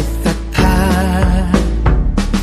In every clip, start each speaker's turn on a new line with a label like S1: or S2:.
S1: ต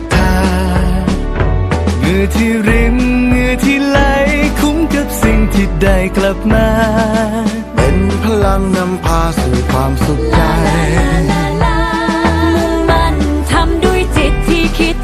S1: หงื่อ ที่ริมเหงื่อที่ไหลคุ้มกับสิ่งที่ได้กลับมา
S2: เป็นพลังนำพาสู่ความสุขใจ
S3: มุ่งมั่นทำด้วยจิตที่คิด